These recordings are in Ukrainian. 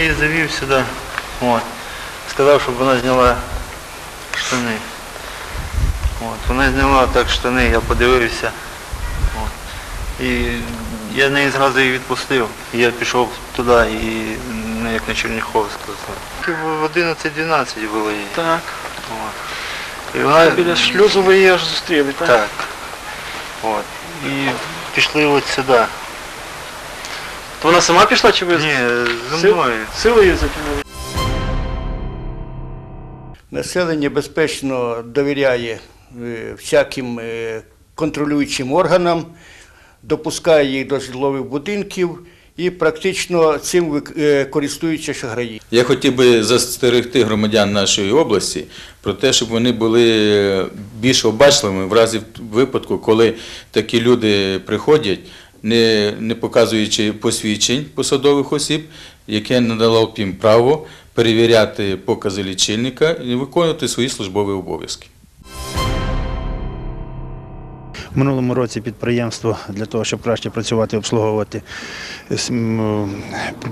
її завів сюди. От. Сказав, щоб вона зняла штани. От. Вона зняла так штани, я подивився. От. І я неї зразу її відпустив. І я пішов туди і ну, як на Черняховську. В 11-12 було її. Так. От. І вона Біля шлюзу ви її аж зустріли, так? Так. От. І пішли от сюди. То вона сама пішла чи ви Ні, зі мною. силою затягнули? Населення безпечно довіряє е, всяким е, контролюючим органам, допускає їх до житлових будинків і практично цим е, користуються шахраї. Я хотів би застерегти громадян нашої області про те, щоб вони були більш обачливими в разі випадку, коли такі люди приходять, не, не показуючи посвідчень посадових осіб, яке надало їм право перевіряти покази лічильника і виконувати свої службові обов'язки. В минулому році підприємство для того, щоб краще працювати, обслуговувати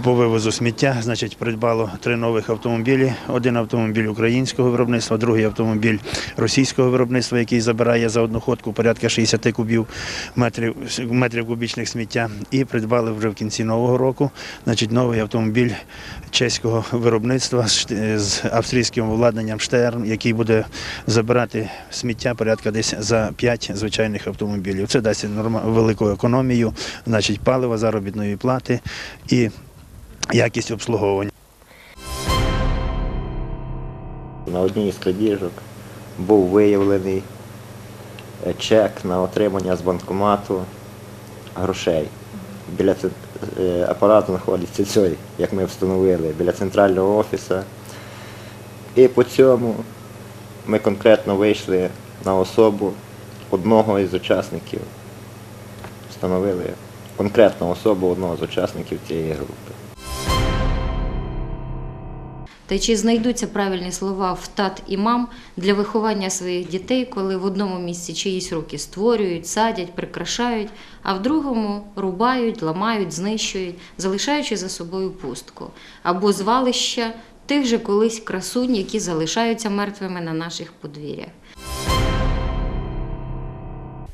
по вивозу сміття, значить, придбало три нових автомобілі. Один автомобіль українського виробництва, другий автомобіль російського виробництва, який забирає за одну ходку порядка 60 кубів метрів, метрів кубічних сміття. І придбали вже в кінці нового року значить, новий автомобіль чеського виробництва з австрійським обладнанням Штерн, який буде забирати сміття порядка десь за 5 звичайних автомобілів. Це дасть велику економію, значить палива, заробітної плати і якість обслуговування. На одній із крадіжок був виявлений чек на отримання з банкомату грошей. Біля е, апарату знаходиться цей, як ми встановили, біля центрального офісу. І по цьому ми конкретно вийшли на особу одного із учасників. Встановили конкретну особу одного з учасників цієї групи. Та чи знайдуться правильні слова в тат і мам для виховання своїх дітей, коли в одному місці чиїсь руки створюють, садять, прикрашають, а в другому рубають, ламають, знищують, залишаючи за собою пустку або звалища тих же колись красунь, які залишаються мертвими на наших подвір'ях.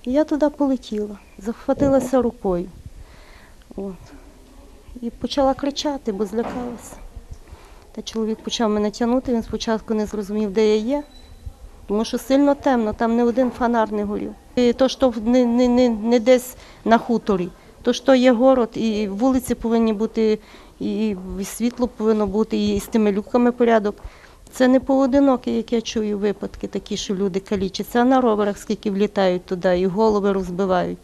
І я туди полетіла, захватилася рукою. От. І почала кричати, бо злякалася. Та чоловік почав мене тягнути, він спочатку не зрозумів, де я є, тому що сильно темно, там не один фонар не горів. І то, що не, не, не, не десь на хуторі, то що є город, і вулиці повинні бути, і світло повинно бути, і з тими люками порядок. Це не поодинокі, як я чую, випадки такі, що люди калічаться, а на роверах скільки влітають туди і голови розбивають.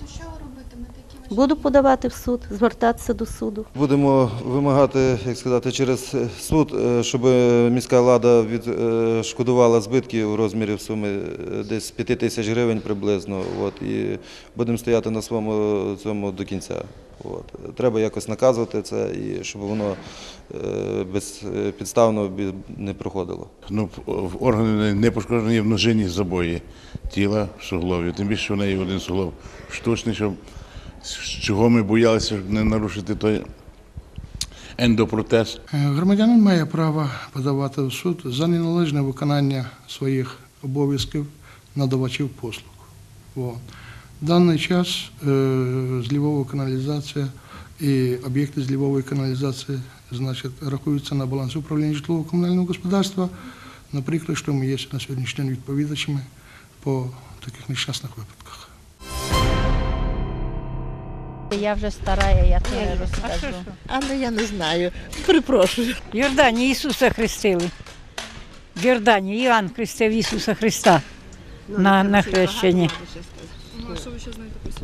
То що ви робитимете? Які ваші Буду подавати в суд, звертатися до суду. Будемо вимагати, як сказати, через е, суд, е, щоб міська влада відшкодувала збитки у розмірі в сумі е, десь 5 тисяч гривень приблизно. От, і будемо стояти на своєму цьому до кінця. От. Треба якось наказувати це, і щоб воно е, безпідставно не проходило. Ну, в органи не пошкоджені в ножині забої тіла в суглові. Тим більше в неї один суглов штучний, щоб чого ми боялися не нарушити той ендопротез. Е, Громадянин має право подавати в суд за неналежне виконання своїх обов'язків надавачів послуг. В даний час е, злівова каналізація і об'єкти злівової каналізації значить, рахуються на балансі управління житлово-комунального господарства. Наприклад, що ми є на сьогоднішній день відповідачами по таких нещасних випадках. Я вже стара, я то не розкажу. Але я не знаю. Перепрошую. В Йордані Ісуса хрестили. В Йордані Іоанн хрестив Ісуса Христа на, на хрещенні. Ну, а що ви ще знаєте про це?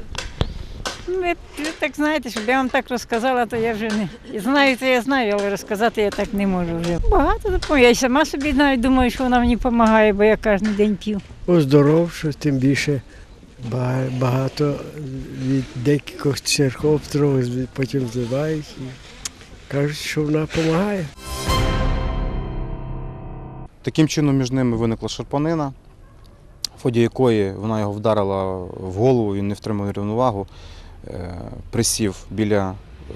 Ви, ви так знаєте, щоб я вам так розказала, то я вже не знаю, то я знаю, але розказати я так не можу вже. Багато допомагає. Я й сама собі навіть думаю, що вона мені допомагає, бо я кожен день п'ю. Оздоровшу, тим більше багато від декількох церков трохи потім зливають і кажуть, що вона допомагає. Таким чином між ними виникла шарпанина, в ході якої вона його вдарила в голову, він не втримав рівновагу, е, присів біля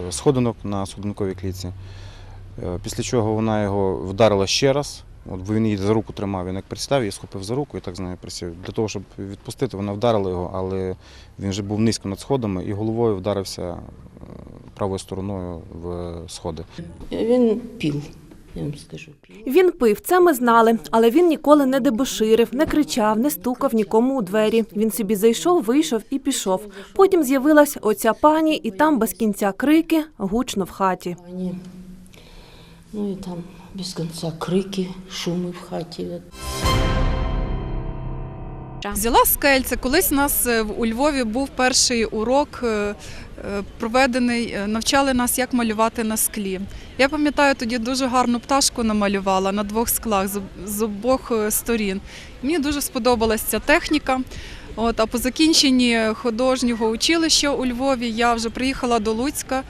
е, сходинок на сходинковій клітці. Е, Після чого вона його вдарила ще раз. От бо він її за руку тримав, він як пристав, я схопив за руку і так з нею присів. Для того, щоб відпустити, вона вдарила його, але він вже був низько над сходами і головою вдарився е, правою стороною в сходи. Він пів, я вам скажу. Він пив, це ми знали, але він ніколи не дебоширив, не кричав, не стукав нікому у двері. Він собі зайшов, вийшов і пішов. Потім з'явилась оця пані, і там без кінця крики, гучно в хаті. Ну і там без кінця крики, шуми в хаті. Взяла скельце. Колись у нас е, у Львові був перший урок е, е, проведений, навчали нас, як малювати на склі. Я пам'ятаю, тоді дуже гарну пташку намалювала на двох склах з, обох сторін. Мені дуже сподобалася ця техніка. От, а по закінченні художнього училища у Львові я вже приїхала до Луцька,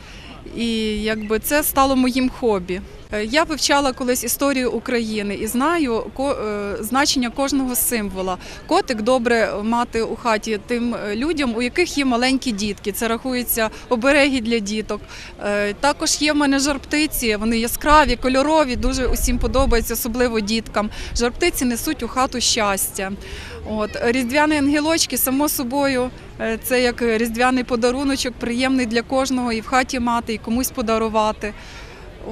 і якби це стало моїм хобі. Е, Я вивчала колись історію України і знаю е, значення кожного символа. Котик добре мати у хаті тим е, людям, у яких є маленькі дітки. Це рахується обереги для діток. Також є в мене жарптиці, вони яскраві, кольорові, дуже усім подобаються, особливо діткам. Жарптиці несуть у хату щастя. От різдвяні ангелочки, само собою, це як різдвяний подаруночок, приємний для кожного і в хаті мати, і комусь подарувати.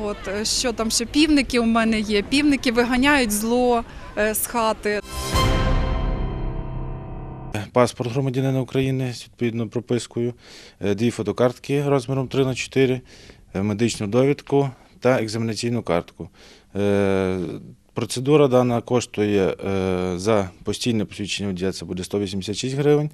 От е, що там ще півники у мене є. Півники виганяють зло е, з хати. Паспорт громадянина України з відповідною пропискою, е, дві фотокартки розміром 3 на 4 е, медичну довідку та екзаменаційну картку. Процедура дана коштує е, за постійне посвідчення водія це буде 186 гривень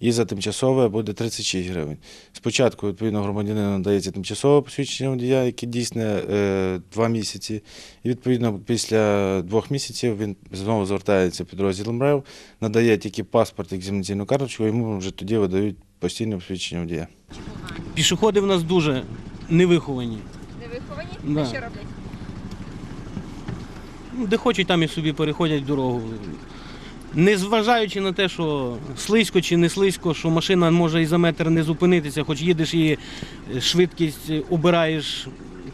і за тимчасове буде 36 гривень. Спочатку, відповідно, громадянину надається тимчасове посвідчення водія, яке дійсне е, 2 місяці. І відповідно після двох місяців він знову звертається в підрозділ МРЕВ, надає тільки паспорт і екзаменаційну карточку, йому вже тоді видають постійне посвідчення водія. Пішоходи в нас дуже невиховані. Невиховані? Да. Що роблять? Де хочуть, там і собі переходять дорогу. Не зважаючи на те, що слизько чи не слизько, що машина може і за метр не зупинитися, хоч їдеш і швидкість обираєш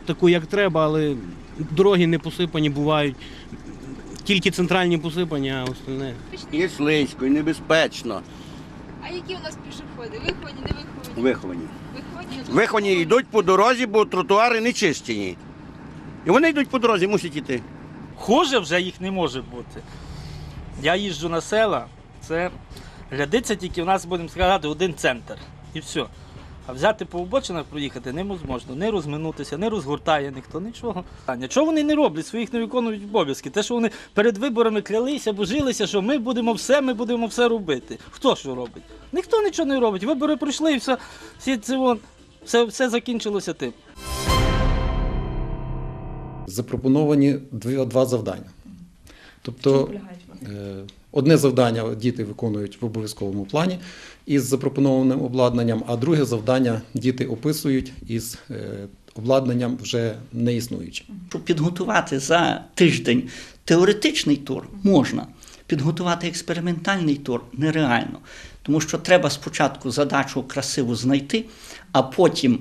таку, як треба, але дороги не посипані бувають. Тільки центральні посипані, а остальне. І слизько, і небезпечно. А які у нас пішоходи? Виховані, не виховані? Виховані. Виховані? Виховані йдуть по дорозі, бо тротуари не чищені. І вони йдуть по дорозі, мусять іти. Хуже вже їх не може бути. Я їжджу на села, це глядиться тільки в нас, будемо сказати, один центр. І все. А взяти по обочинах проїхати неможливо. Не розминутися, не розгортає ніхто, нічого. А нічого вони не роблять, своїх не виконують обов'язки. Те, що вони перед виборами клялися, божилися, що ми будемо все, ми будемо все робити. Хто що робить? Ніхто нічого не робить. Вибори пройшли і все, всі це все, все закінчилося тим. Запропоновані дві- два завдання. Тобто е, одне завдання діти виконують в обов'язковому плані із запропонованим обладнанням, а друге завдання діти описують із е, обладнанням вже не існуючим. Щоб підготувати за тиждень теоретичний тур можна. Підготувати експериментальний тур нереально. Тому що треба спочатку задачу красиву знайти, а потім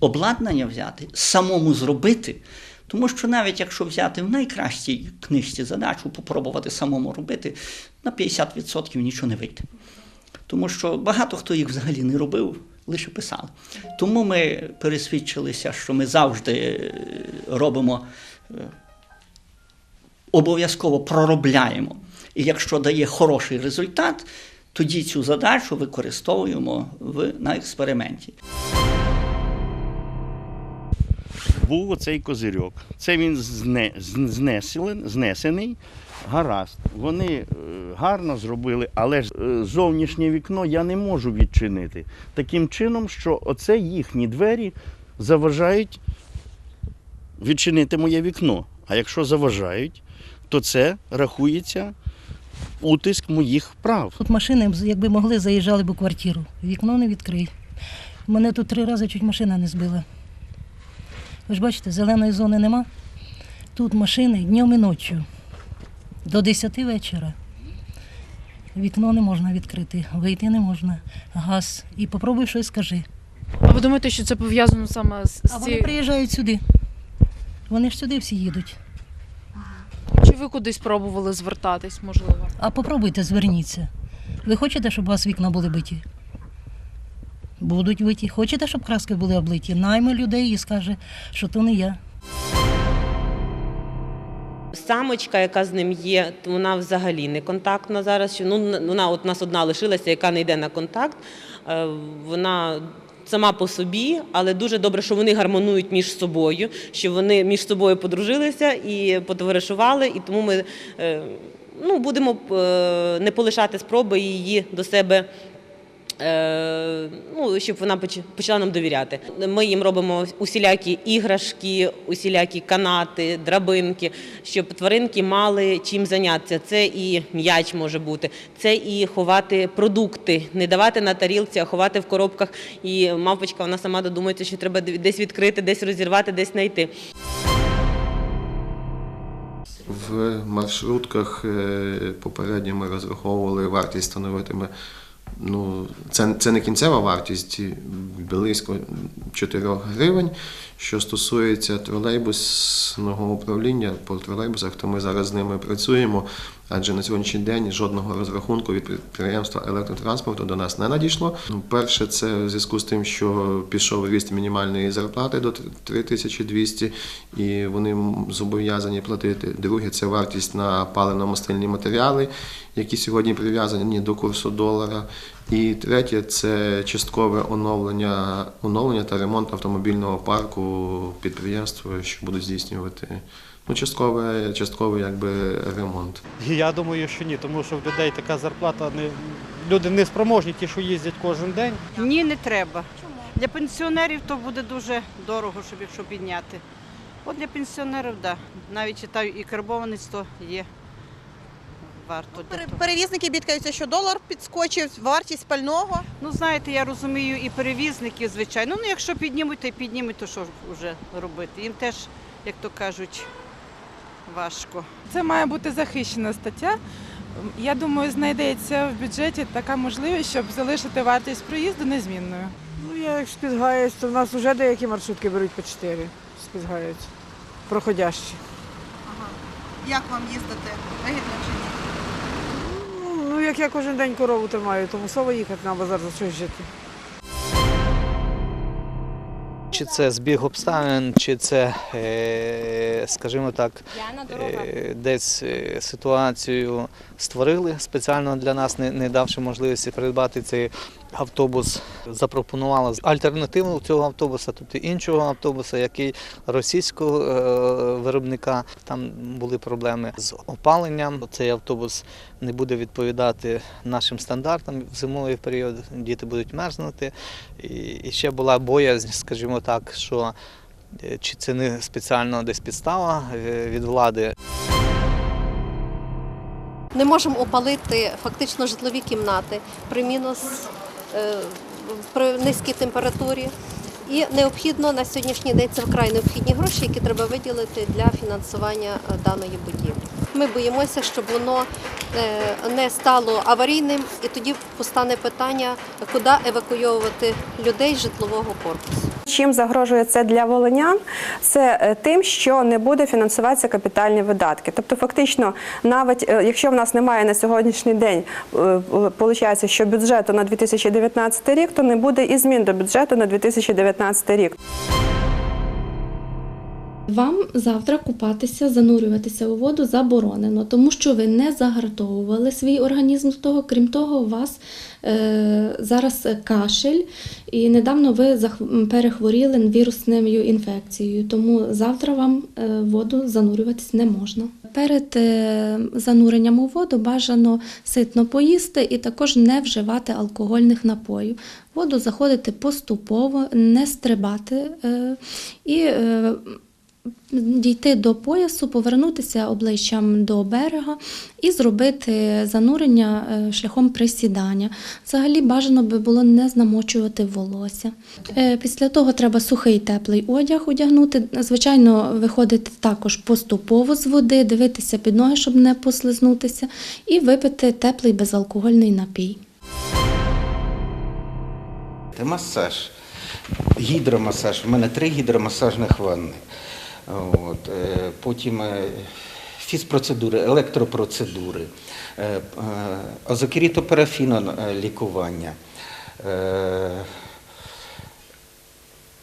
обладнання взяти, самому зробити. Тому що навіть якщо взяти в найкращій книжці задачу, попробувати самому робити, на 50% нічого не вийде. Тому що багато хто їх взагалі не робив, лише писали. Тому ми пересвідчилися, що ми завжди е, робимо, е, обов'язково проробляємо. І якщо дає хороший результат, тоді цю задачу використовуємо в, на експерименті. Був оцей козирьок. Це він знесений. Гаразд. Вони е, гарно зробили, але ж е, зовнішнє вікно я не можу відчинити. Таким чином, що оце їхні двері заважають відчинити моє вікно. А якщо заважають, то це рахується утиск моїх прав. Тут машини, якби могли, заїжджали б у квартиру. Вікно не відкрий. Мене тут три рази чуть машина не збила. Ви ж бачите, зеленої зони нема. Тут машини днем і ночі. До 10 вечора. Вікно не можна відкрити, вийти не можна. Газ. І попробуй щось скажи. А ви думаєте, що це пов'язано саме з, А вони цією... приїжджають сюди. Вони ж сюди всі їдуть. Чи ви кудись пробували звертатись, можливо? А попробуйте, зверніться. Ви хочете, щоб у вас вікна були биті? Будуть биті. Хочете, щоб краски були облиті? Найме людей і скаже, що то не я. Самочка, яка з ним є, вона взагалі не контактна зараз. Ну, вона от нас одна лишилася, яка не йде на контакт. Е, Вона сама по собі, але дуже добре, що вони гармонують між собою, що вони між собою подружилися і потоваришували, і тому ми е, ну, будемо е, не полишати спроби її до себе. Е, Ну, щоб вона почала нам довіряти. Ми їм робимо усілякі іграшки, усілякі канати, драбинки, щоб тваринки мали чим зайнятися. Це і м'яч може бути, це і ховати продукти, не давати на тарілці, а ховати в коробках. І мавпочка вона сама додумається, що треба десь відкрити, десь розірвати, десь знайти. В маршрутках е, попередньо ми розраховували вартість становитиме. Ну, це, це не кінцева вартість, близько 4 гривень. Що стосується тролейбусного управління по тролейбусах, то ми зараз з ними працюємо, адже на сьогоднішній день жодного розрахунку від підприємства електротранспорту до нас не надійшло. Ну, перше, це в зв'язку з тим, що пішов ріст мінімальної зарплати до 3200, і вони зобов'язані платити. Друге, це вартість на паливно-мастильні матеріали, які сьогодні прив'язані до курсу долара. І третє це часткове оновлення, оновлення та ремонт автомобільного парку підприємств, що будуть здійснювати ну, часткове, частковий якби, ремонт. Я думаю, що ні, тому що в людей така зарплата не люди не спроможні, ті, що їздять кожен день. Ні, не треба. Для пенсіонерів то буде дуже дорого, щоб якщо підняти. От для пенсіонерів, так. Да. Навіть читаю, і карбованець то є. Варто. Перевізники бідкаються, що долар підскочив, вартість пального. Ну, знаєте, я розумію і перевізників, звичайно. Ну, якщо піднімуть, то й піднімуть, то що ж вже робити? Їм теж, як то кажуть, важко. Це має бути захищена стаття. Я думаю, знайдеться в бюджеті така можливість, щоб залишити вартість проїзду незмінною. Ну, я як спізгаюсь, то в нас вже деякі маршрутки беруть по 4, спізгаються, проходящі. Як вам їздити? Вигідно чи ні? Ну, як я кожен день корову тримаю, то мусово їхати на базар за щось жити. Чи це збіг обставин, чи це, е, скажімо так, е, десь е, ситуацію створили спеціально для нас, не, давши можливості придбати цей автобус. Запропонували альтернативу цього автобуса, тобто іншого автобуса, який російського е, виробника. Там були проблеми з опаленням. Цей автобус не буде відповідати нашим стандартам в зимовий період. Діти будуть мерзнути. І, ще була боязнь, скажімо так, що е, чи це не спеціально десь підстава е, від влади. Не можемо опалити фактично житлові кімнати при мінус при низькій температурі. І необхідно на сьогоднішній день це вкрай необхідні гроші, які треба виділити для фінансування е, даної будівлі. Ми боїмося, щоб воно е, не стало аварійним, і тоді постане питання, куди евакуйовувати людей з житлового корпусу. Чим загрожує це для волинян? Це е, тим, що не буде фінансуватися капітальні видатки. Тобто, фактично, навіть е, якщо в нас немає на сьогоднішній день, виходить, що бюджету на 2019 рік, то не буде і змін до бюджету на 2019 рік. Вам завтра купатися, занурюватися у воду заборонено, тому що ви не загартовували свій організм з того. Крім того, у вас е, зараз кашель, і недавно ви перехворіли вірусною інфекцією, тому завтра вам е, в воду занурюватись не можна. Перед е, зануренням у воду бажано ситно поїсти і також не вживати алкогольних напоїв. Воду заходити поступово, не стрибати е, і е, дійти до поясу, повернутися обличчям до берега і зробити занурення е, шляхом присідання. Взагалі бажано би було не знамочувати волосся. Е, Після того треба сухий теплий одяг одягнути. Звичайно, виходити також поступово з води, дивитися під ноги, щоб не послизнутися, і випити теплий безалкогольний напій. Масаж, гідромасаж. У мене три гідромасажних ванни. От, е, потім е, фізпроцедури, електропроцедури, озокерітопарафіно е, лікування.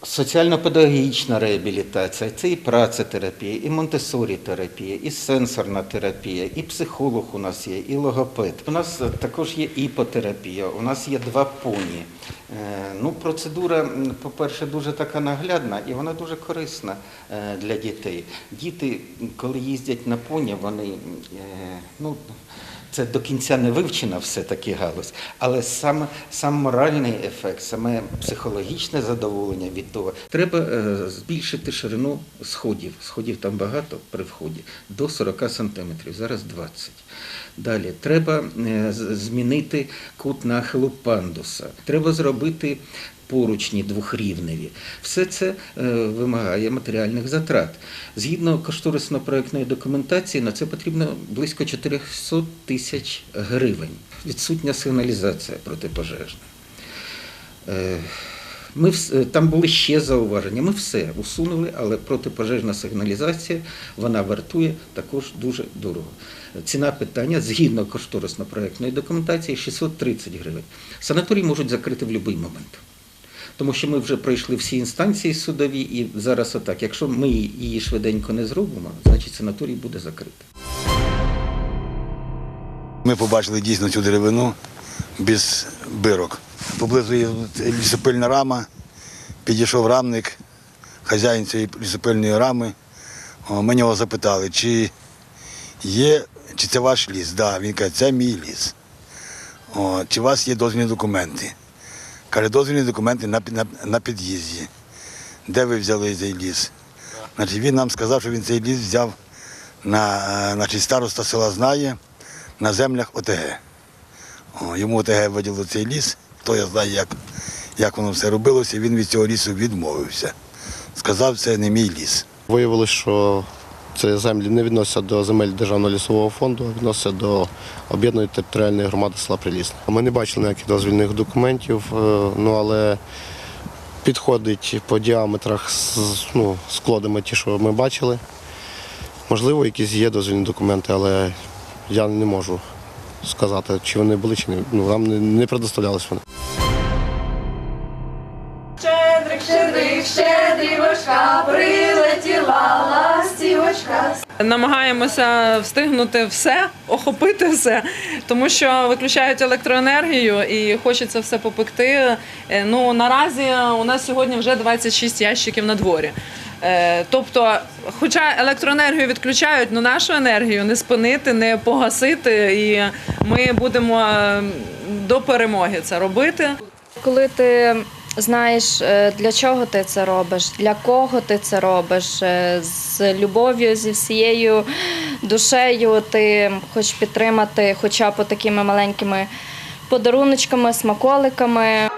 Соціально-педагогічна реабілітація, це і працетерапія, і монтесорі-терапія, і сенсорна терапія, і психолог у нас є, і логопед. У нас е, також є іпотерапія, у нас є два поні. Е, Ну, процедура, по-перше, дуже така наглядна і вона дуже корисна е, для дітей. Діти, коли їздять на поні, вони ну, це до кінця не вивчена все-таки галузь, але сам, сам моральний ефект, саме психологічне задоволення від того. Треба е, збільшити ширину сходів. Сходів там багато при вході, до 40 сантиметрів, зараз 20. Далі треба е, змінити кут нахилу пандуса. Треба зробити поручні двохрівневі. Все це е, вимагає матеріальних затрат. Згідно кошторисно-проектної документації, на це потрібно близько 400 тисяч гривень. Відсутня сигналізація протипожежна. Е, Ми вс- там були ще зауваження. Ми все усунули, але протипожежна сигналізація вона вартує також дуже дорого. Ціна питання згідно кошторисно-проектної документації 630 гривень. Санаторій можуть закрити в будь-який момент. Тому що ми вже пройшли всі інстанції судові, і зараз отак. Якщо ми її швиденько не зробимо, значить санаторій буде закритий. Ми побачили дійсно цю деревину без бирок. Поблизу є лісопильна рама, підійшов рамник, хазяїн цієї лісопильної рами. Ми нього запитали, чи є, чи це ваш ліс? Да. він каже, це мій ліс. О, чи у вас є дозвільні документи? Каже, дозвільні документи на, на, на під'їзді. Де ви взяли цей ліс? Значить, він нам сказав, що він цей ліс взяв на е, значить, староста села знає на землях ОТГ. О, йому ОТГ виділило цей ліс, то я знаю, як, як воно все робилося, він від цього лісу відмовився. Сказав, це не мій ліс. Виявилось, що ці землі не відносяться до земель Державного лісового фонду, а відносяться до об'єднаної територіальної громади села Прилісне. Ми не бачили ніяких дозвільних документів, е, ну але підходить по діаметрах ну, складами ті, що ми бачили. Можливо, якісь є дозвільні документи, але я не можу сказати, чи вони були, чи не. Ну, нам не предоставлялись вони. Намагаємося встигнути все, охопити все, тому що виключають електроенергію і хочеться все попекти. Е, Ну наразі у нас сьогодні вже 26 ящиків на дворі. Е, Тобто, хоча електроенергію відключають, але нашу енергію не спинити, не погасити, і ми будемо е, до перемоги це робити. Коли ти знаєш, е, для чого ти це робиш, для кого ти це робиш, е, з любов'ю, зі всією душею, ти хочеш підтримати хоча б такими маленькими подаруночками, смаколиками.